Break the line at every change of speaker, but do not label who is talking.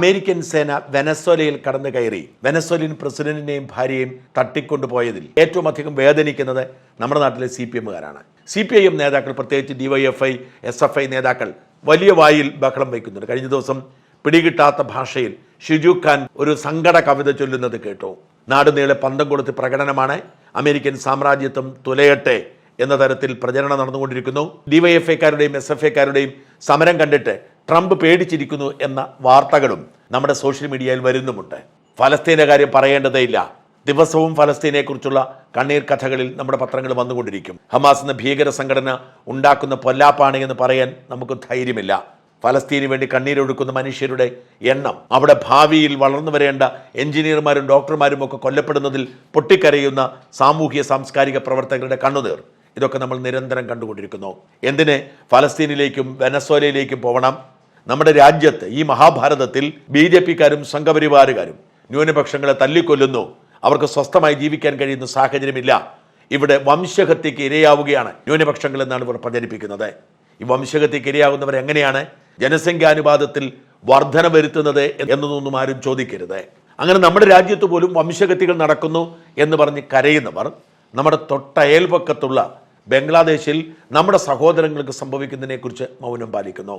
American സേന വെനസ്വലയിൽ കടന്നു കയറി. വെനസ്വലിൻ പ്രസിഡന്റിനെയും ഭാര്യയും തട്ടിക്കൊണ്ടുപോയതിൽ ഏറ്റവും അധികം വേദനിക്കുന്നത് നമ്മുടെ നാട്ടിലെ സി പി എമ്മുകാരാണ്. സി പി ഐ എം നേതാക്കൾ പ്രത്യേകിച്ച് ഡിവൈഎഫ്ഐ എസ് എഫ് ഐ നേതാക്കൾ വലിയ വായിൽ ബഹളം വയ്ക്കുന്നുണ്ട്. കഴിഞ്ഞ ദിവസം പിടികിട്ടാത്ത ഭാഷയിൽ ഷിജു ഖാൻ ഒരു സങ്കട കവിത ചൊല്ലുന്നത് കേട്ടു. നാടുനീളെ പന്തം കൊടുത്ത് പ്രകടനമാണ് അമേരിക്കൻ സാമ്രാജ്യത്വം തുലയട്ടെ എന്ന തരത്തിൽ പ്രചരണം നടന്നുകൊണ്ടിരിക്കുന്നു. ഡിവൈഎഫ്ഐക്കാരുടെയും എസ് എഫ് ഐക്കാരുടെയും സമരം കണ്ടിട്ട് ട്രംപ് പേടിച്ചിരിക്കുന്നു എന്ന വാർത്തകളും നമ്മുടെ സോഷ്യൽ മീഡിയയിൽ വരുന്നുമുണ്ട്. ഫലസ്തീന്റെ കാര്യം പറയേണ്ടതേയില്ല. ദിവസവും ഫലസ്തീനെക്കുറിച്ചുള്ള കണ്ണീർ കഥകളിൽ നമ്മുടെ പത്രങ്ങൾ വന്നുകൊണ്ടിരിക്കും. ഹമാസ് എന്ന ഭീകര സംഘടന ഉണ്ടാക്കുന്ന പൊല്ലാപ്പാണ് എന്ന് പറയാൻ നമുക്ക് ധൈര്യമില്ല. ഫലസ്തീന് വേണ്ടി കണ്ണീരൊഴുക്കുന്ന മനുഷ്യരുടെ എണ്ണം അവിടെ ഭാവിയിൽ വളർന്നു വരേണ്ട എഞ്ചിനീയർമാരും ഡോക്ടർമാരും ഒക്കെ കൊല്ലപ്പെടുന്നതിൽ പൊട്ടിക്കരയുന്ന സാമൂഹ്യ സാംസ്കാരിക പ്രവർത്തകരുടെ കണ്ണുനീർ. ഇതൊക്കെ നമ്മൾ നിരന്തരം കണ്ടുകൊണ്ടിരിക്കുന്നു. എന്തിന് ഫലസ്തീനിലേക്കും വെനസ്വേലയിലേക്കും പോകണം നമ്മുടെ രാജ്യത്ത് ഈ മഹാഭാരതത്തിൽ ബി ജെ പിക്കാരും സംഘപരിവാരുകാരും ന്യൂനപക്ഷങ്ങളെ തല്ലിക്കൊല്ലുന്നു. അവർക്ക് സ്വസ്ഥമായി ജീവിക്കാൻ കഴിയുന്ന സാഹചര്യമില്ല. ഇവിടെ വംശഹത്യക്ക് ഇരയാവുകയാണ് ന്യൂനപക്ഷങ്ങൾ എന്നാണ് ഇവർ പ്രചരിപ്പിക്കുന്നത്. ഈ വംശഹത്യക്ക് ഇരയാകുന്നവർ എങ്ങനെയാണ്? ജനസംഖ്യാനുപാതത്തിൽ വർധന വരുത്തുന്നത് എന്നതൊന്നും ആരും ചോദിക്കരുത്. അങ്ങനെ നമ്മുടെ രാജ്യത്ത് പോലും വംശഹത്യകൾ നടക്കുന്നു എന്ന് പറഞ്ഞ് കരയുന്നവർ നമ്മുടെ തൊട്ടയൽപക്കത്തുള്ള ബംഗ്ലാദേശിൽ നമ്മുടെ സഹോദരങ്ങൾക്ക് സംഭവിക്കുന്നതിനെക്കുറിച്ച് മൗനം പാലിക്കുന്നു.